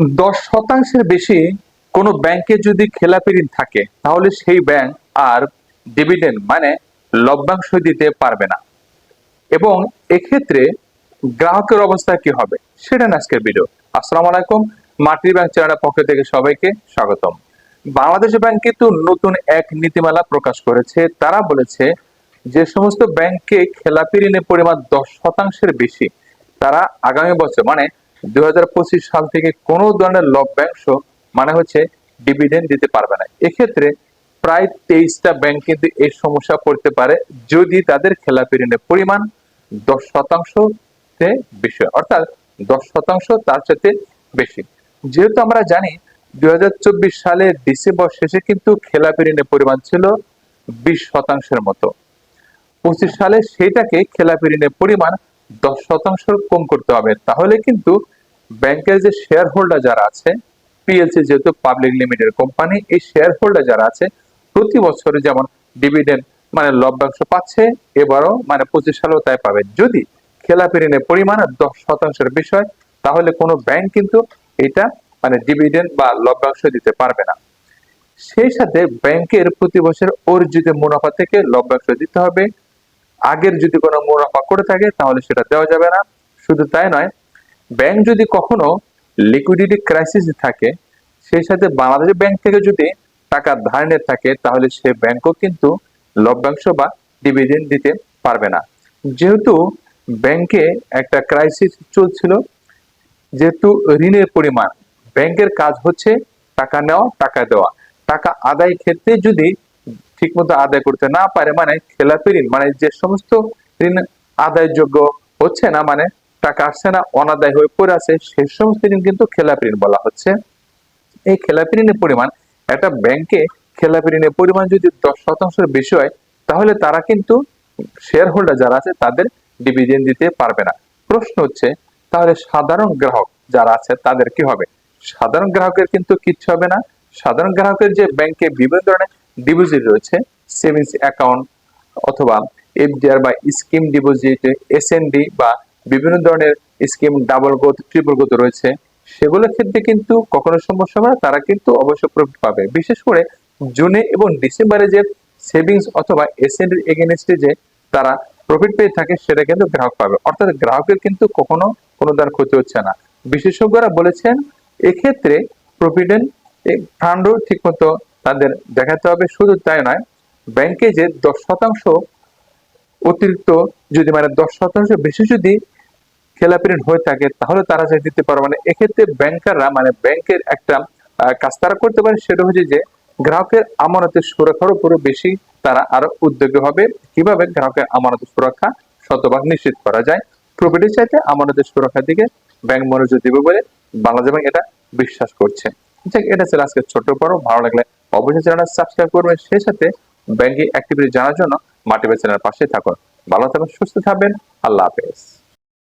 দশ শতাংশের বেশি কোনো ব্যাংকে যদি খেলাপি ঋণ থাকে, তাহলে সেই ব্যাংক আর ডিভিডেন্ড মানে লভ্যাংশ দিতে পারবে না। এবং এক্ষেত্রে গ্রাহকের অবস্থা কি হবে, সেটা আজকের ভিডিও আসসালামু আলাইকুম, মাটির ব্যাংক চ্যানেলের পক্ষ থেকে সবাইকে স্বাগতম। বাংলাদেশ ব্যাংক কিন্তু নতুন এক নীতিমালা প্রকাশ করেছে। তারা বলেছে, যে সমস্ত ব্যাংকে খেলাপি ঋণের পরিমাণ দশ শতাংশের বেশি, তারা আগামী বছর মানে দুই হাজার পঁচিশ সাল থেকে কোনো ধরনের লভ্যাংশ মানে হচ্ছে ডিভিডেন্ড দিতে পারবে না। এক্ষেত্রে প্রায় তেইশটা ব্যাংক কিন্তু এই সমস্যা পড়তে পারে যদি তাদের খেলাপি ঋণের পরিমাণ দশ শতাংশতে বেশি। অর্থাৎ দশ শতাংশ তার সাথে বেশি। যেহেতু আমরা জানি দুই সালের ডিসেম্বর শেষে কিন্তু খেলাপি ঋণের পরিমাণ ছিল বিশ শতাংশের মতো। পঁচিশ সালে সেটাকে খেলাপি ঋণের পরিমাণ দশ শতাংশ কম করতে হবে। তাহলে কিন্তু ব্যাংকের যে শেয়ার হোল্ডার যারা আছে পিএলসি যেহেতু পাবলিক লিমিটেড কোম্পানি এই শেয়ার হোল্ডার যারা আছে, প্রতি বছরে যেমন ডিভিডেন্ড মানে লভ্যাংশ পাচ্ছে, এবারও মানে পঁচিশ সালেও তাই পাবে। যদি খেলাপি ঋণের পরিমাণ দশ শতাংশের বিষয়, তাহলে কোনো ব্যাংক কিন্তু এটা মানে ডিভিডেন্ড বা লভ্যাংশ দিতে পারবে না। সেই সাথে ব্যাংকের প্রতি বছর অর্জিত মুনাফা থেকে লভ্যাংশ দিতে হবে। আগের যদি কোনো মুনাফা করে থাকে, তাহলে সেটা দেওয়া যাবে না। শুধু তাই নয় ব্যাংক যদি কখনো লিকুইডিটি ক্রাইসিস থাকে, সেই সাথে বাংলাদেশ ব্যাংক থেকে যদি টাকা ধার নিয়ে থাকে, তাহলে সে ব্যাংকও কিন্তু লভ্যাংশ বা ডিভিডেন্ড দিতে পারবে না। যেহেতু ব্যাংকে একটা ক্রাইসিস চলছিল, যেহেতু ঋণের পরিমাণ, ব্যাংকের কাজ হচ্ছে টাকা নেওয়া, টাকা দেওয়া। টাকা আদায় ক্ষেত্রে যদি ঠিকমতো আদায় করতে না পারে মানে খেলাপি ঋণ মানে যে সমস্ত ঋণ আদায়যোগ্য হচ্ছে না মানে টাকা আসছে না, অনাদায় হয়ে পড়ে আছে। সেই সমস্ত ঋণ কিন্তু খেলাপি ঋণ বলা হচ্ছে। এই খেলাপি ঋণের পরিমাণ একটা ব্যাংকে খেলাপি ঋণের পরিমাণ যদি দশ শতাংশের বেশি হয়, তাহলে তারা কিন্তু শেয়ার হোল্ডার যারা আছে, তাদের ডিভিডেন্ড দিতে পারবে না। প্রশ্ন হচ্ছে, তাহলে সাধারণ গ্রাহক যারা আছে, তাদের কি হবে? সাধারণ গ্রাহকের কিন্তু কিচ্ছু হবে না। সাধারণ গ্রাহকের যে ব্যাংকে বিভিন্ন ধরনের ডিপোজিট রয়েছে সেভিংস অ্যাকাউন্ট অথবা এফডিআর বা স্কিম ডিপোজিট এসএনডি বা বিভিন্ন ধরনের scheme double growth triple growth রয়েছে। সেগুলোর ক্ষেত্রে কিন্তু কখনো সমস্যা হবে তারা কিন্তু অবশ্য প্রফিট পাবে। বিশেষ করে জুনে এবং ডিসেম্বরে যে সেভিংস অথবা এসএনডির এগেনস্টে যে তারা প্রফিট পেয়ে থাকে, সেটা কিন্তু গ্রাহক পাবে। অর্থাৎ গ্রাহকের কিন্তু কখনো কোনো ধরনের ক্ষতি হচ্ছে না। বিশেষজ্ঞরা বলেছেন, এক্ষেত্রে প্রভিডেন্ট ফান্ডও ঠিকমতো তাদের দেখাতে হবে। শুধু তাই নয়, ব্যাংকে যে দশ শতাংশ অতিরিক্ত, যদি মানে দশ শতাংশ বেশি যদি খেলাপি ঋণ হয়ে থাকে তাহলে তারা যে দিতে পারবে মানে এক্ষেত্রে ব্যাংকাররা মানে ব্যাংকের একটা কাজ তারা করতে পারে সেটা হচ্ছে যে গ্রাহকের আমানতের সুরক্ষার উপরে বেশি তারা আরও উদ্যোগী হবে। কীভাবে? গ্রাহকের আমানতের সুরক্ষা শতভাগ নিশ্চিত করা যায়। প্রফিটের চাইতে আমানতের সুরক্ষার দিকে ব্যাংক মনোযোগ দিবে বলে বাংলাদেশ ব্যাংক এটা বিশ্বাস করছে। যাক, এটা ছিল আজকে ছোট পর্ব। ভালো লাগলে অবশ্যই চ্যানেলটা সাবস্ক্রাইব করবেন। সেই সাথে ব্যাংকিং অ্যাক্টিভিটি জানার জন্য মাটিবে চ্যানেলের পাশে থাকুন। ভালো থাকুন সুস্থ থাকবেন। আল্লাহ হাফেজ।